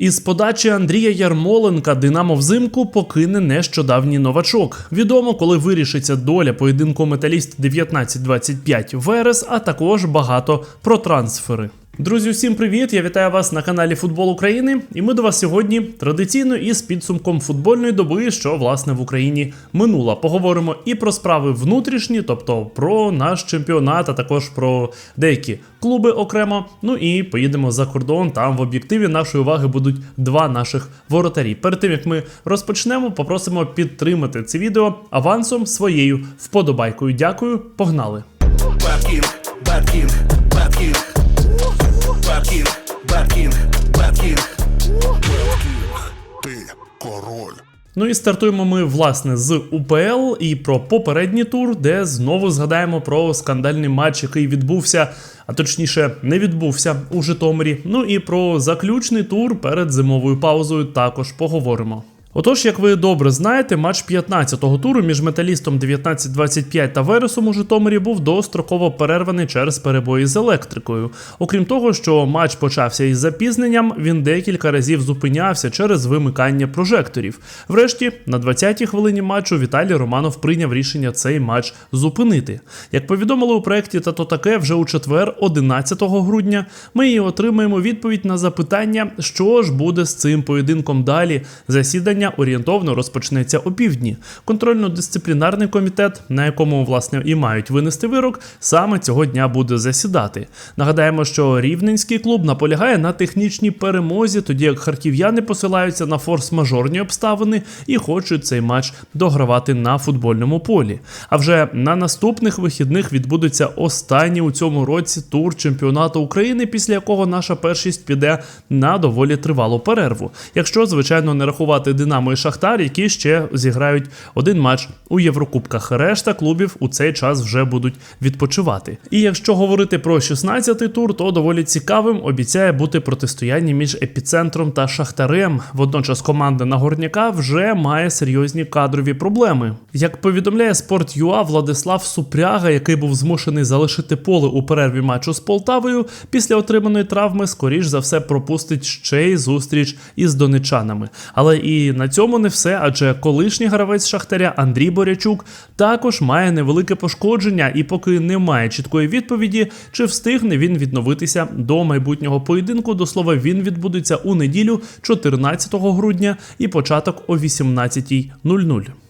Із подачі Андрія Ярмоленка Динамо взимку покине нещодавній новачок. Відомо, коли вирішиться доля поєдинку металіст 19-25 Верес, а також багато про трансфери. Друзі, всім привіт! Я вітаю вас на каналі Футбол України. І ми до вас сьогодні традиційно із підсумком футбольної доби, що власне в Україні минула. Поговоримо і про справи внутрішні, тобто про наш чемпіонат, а також про деякі клуби окремо. Ну і поїдемо за кордон. Там в об'єктиві нашої уваги будуть два наших воротарі. Перед тим як ми розпочнемо, попросимо підтримати це відео авансом своєю вподобайкою. Дякую, погнали! Бэткинг, Бэткинг, Бэткинг. Бэткинг, Бэткинг, Бэткинг. Ти король. Ну і стартуємо ми власне з УПЛ і про попередній тур, де знову згадаємо про скандальний матч, який відбувся, а точніше не відбувся у Житомирі. Ну і про заключний тур перед зимовою паузою також поговоримо. Отож, як ви добре знаєте, матч 15-го туру між металістом 19-25 та Вересом у Житомирі був достроково перерваний через перебої з електрикою. Окрім того, що матч почався із запізненням, він декілька разів зупинявся через вимикання прожекторів. Врешті, на 20-й хвилині матчу Віталій Романов прийняв рішення цей матч зупинити. Як повідомили у проєкті «Та то таке вже у четвер, 11 грудня, ми і отримаємо відповідь на запитання, що ж буде з цим поєдинком далі. Засідання орієнтовно розпочнеться опівдні. Контрольно-дисциплінарний комітет, на якому власне і мають винести вирок, саме цього дня буде засідати. Нагадаємо, що рівненський клуб наполягає на технічній перемозі, тоді як харків'яни посилаються на форс-мажорні обставини і хочуть цей матч догравати на футбольному полі. А вже на наступних вихідних відбудеться останній у цьому році тур чемпіонату України, після якого наша першість піде на доволі тривалу перерву. Якщо, звичайно, не рахувати Динамо і Шахтар, які ще зіграють один матч у Єврокубках. Решта клубів у цей час вже будуть відпочивати. І якщо говорити про 16-й тур, то доволі цікавим обіцяє бути протистояння між епіцентром та Шахтарем. Водночас команда Нагорняка вже має серйозні кадрові проблеми. Як повідомляє Спорт.ua, Владислав Супряга, який був змушений залишити поле у перерві матчу з Полтавою, після отриманої травми, скоріш за все, пропустить ще й зустріч із донечанами. Але і на цьому не все, адже колишній гравець Шахтаря Андрій Борячук також має невелике пошкодження, і поки немає чіткої відповіді, чи встигне він відновитися до майбутнього поєдинку. До слова, він відбудеться у неділю, 14 грудня, і початок о 18.00.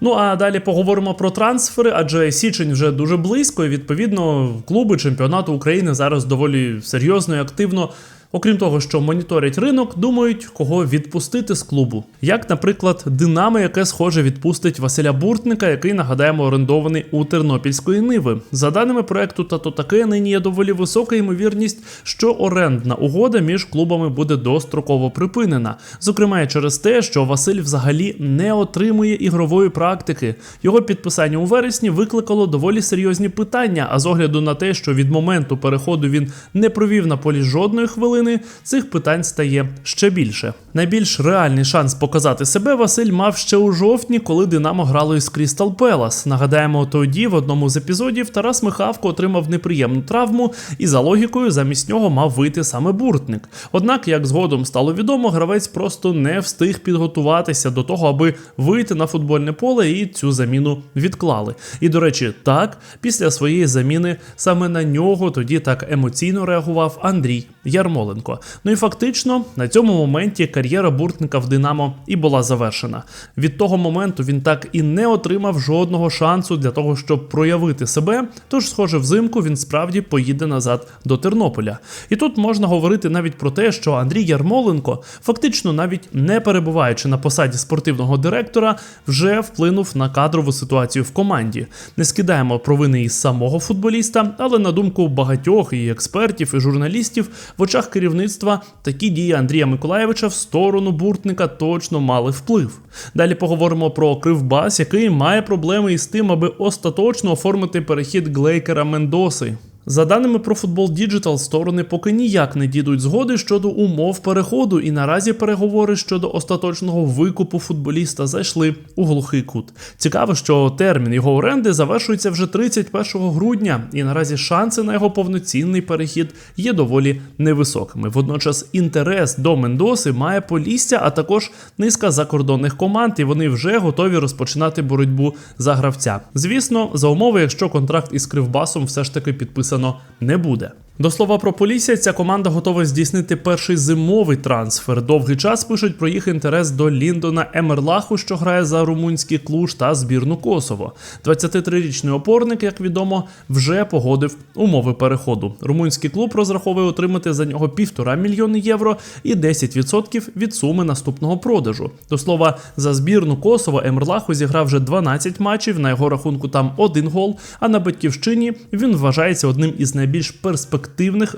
Ну а далі поговоримо про трансфери, адже січень вже дуже близько, і відповідно клуби чемпіонату України зараз доволі серйозно і активно. Окрім того, що моніторять ринок, думають, кого відпустити з клубу. Як, наприклад, Динамо, яке схоже відпустить Василя Буртника, який нагадаємо орендований у Тернопільської Ниви. За даними проекту, та то таке нині є доволі висока ймовірність, що орендна угода між клубами буде достроково припинена. Зокрема, через те, що Василь взагалі не отримує ігрової практики. Його підписання у вересні викликало доволі серйозні питання. А з огляду на те, що від моменту переходу він не провів на полі жодної хвилини хвилини цих питань стає ще більше. Найбільш реальний шанс показати себе Василь мав ще у жовтні, коли Динамо грало із Крістал Пелас. Нагадаємо, тоді в одному з епізодів Тарас Михавко отримав неприємну травму, і за логікою замість нього мав вийти саме буртник. Однак, як згодом стало відомо, гравець просто не встиг підготуватися до того, аби вийти на футбольне поле і цю заміну відклали. І до речі, так після своєї заміни саме на нього тоді так емоційно реагував Андрій Ярмоленко. Ну і фактично на цьому моменті кар'єра буртника в Динамо і була завершена. Від того моменту він так і не отримав жодного шансу для того, щоб проявити себе. Тож, схоже, взимку він справді поїде назад до Тернополя. І тут можна говорити навіть про те, що Андрій Ярмоленко, фактично навіть не перебуваючи на посаді спортивного директора, вже вплинув на кадрову ситуацію в команді. Не скидаємо провини із самого футболіста, але на думку багатьох і експертів, і журналістів, в очах керівництва такі дії Андрія Миколаєвича в сторону Буртника точно мали вплив. Далі поговоримо про Кривбас, який має проблеми із тим, аби остаточно оформити перехід Глейкера Мендоси. За даними про Football Digital, сторони поки ніяк не дійдуть згоди щодо умов переходу, і наразі переговори щодо остаточного викупу футболіста зайшли у глухий кут. Цікаво, що термін його оренди завершується вже 31 грудня, і наразі шанси на його повноцінний перехід є доволі невисокими. Водночас інтерес до Мендоси має Полісся, а також низка закордонних команд, і вони вже готові розпочинати боротьбу за гравця. Звісно, за умови, якщо контракт із Кривбасом все ж таки підписано не буде. До слова про Полісся, ця команда готова здійснити перший зимовий трансфер. Довгий час пишуть про їх інтерес до Ліндона Емерлаху, що грає за румунський клуж та збірну Косово. 23-річний опорник, як відомо, вже погодив умови переходу. Румунський клуб розраховує отримати за нього півтора мільйони євро і 10% від суми наступного продажу. До слова, за збірну Косово Емерлаху зіграв вже 12 матчів. На його рахунку там один гол. А на батьківщині він вважається одним із найбільш перспективних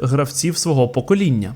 гравців свого покоління.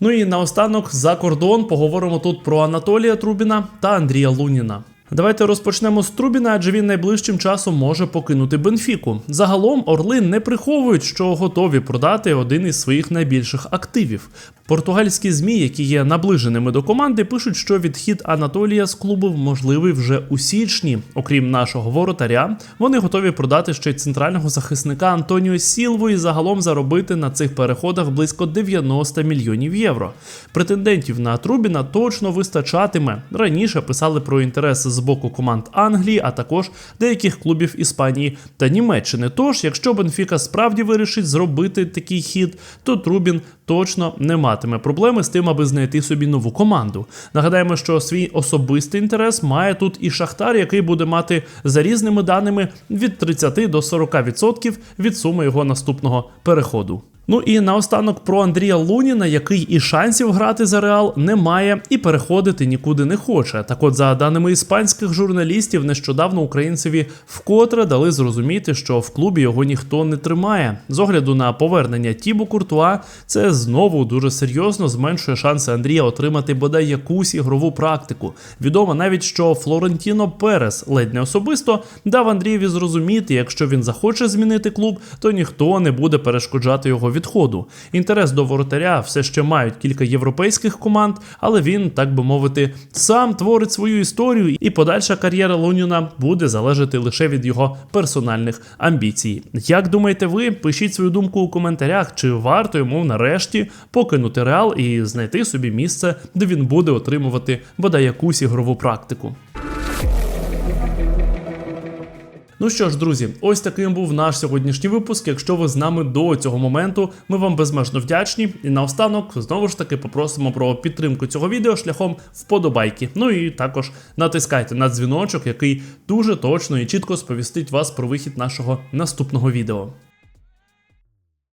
Ну і наостанок за кордон поговоримо тут про Анатолія Трубіна та Андрія Луніна. Давайте розпочнемо з Трубіна, адже він найближчим часом може покинути Бенфіку. Загалом Орли не приховують, що готові продати один із своїх найбільших активів. Португальські змі, які є наближеними до команди, пишуть, що відхід Анатолія з клубу можливий вже у січні. Окрім нашого воротаря, вони готові продати ще й центрального захисника Антоніо Сілву і загалом заробити на цих переходах близько 90 мільйонів євро. Претендентів на Трубіна точно вистачатиме. Раніше писали про інтерес з боку команд Англії, а також деяких клубів Іспанії та Німеччини. Тож, якщо Бенфіка справді вирішить зробити такий хід, то Трубін точно не матиме проблеми з тим, аби знайти собі нову команду. Нагадаємо, що свій особистий інтерес має тут і Шахтар, який буде мати за різними даними від 30 до 40% від суми його наступного переходу. Ну і наостанок про Андрія Луніна, який і шансів грати за Реал не має і переходити нікуди не хоче. Так от, за даними іспанських журналістів, нещодавно українцеві вкотре дали зрозуміти, що в клубі його ніхто не тримає. З огляду на повернення Тібу Куртуа, це знову дуже серйозно зменшує шанси Андрія отримати бодай якусь ігрову практику. Відомо навіть, що Флорентіно Перес ледь не особисто дав Андрієві зрозуміти, якщо він захоче змінити клуб, то ніхто не буде перешкоджати його відходу. Інтерес до воротаря все ще мають кілька європейських команд, але він, так би мовити, сам творить свою історію, і подальша кар'єра Луніна буде залежати лише від його персональних амбіцій. Як думаєте ви? Пишіть свою думку у коментарях, чи варто йому нарешті покинути реал і знайти собі місце, де він буде отримувати бодай якусь ігрову практику. Ну що ж, друзі, ось таким був наш сьогоднішній випуск. Якщо ви з нами до цього моменту, ми вам безмежно вдячні. І наостанок знову ж таки попросимо про підтримку цього відео шляхом вподобайки. Ну і також натискайте на дзвіночок, який дуже точно і чітко сповістить вас про вихід нашого наступного відео.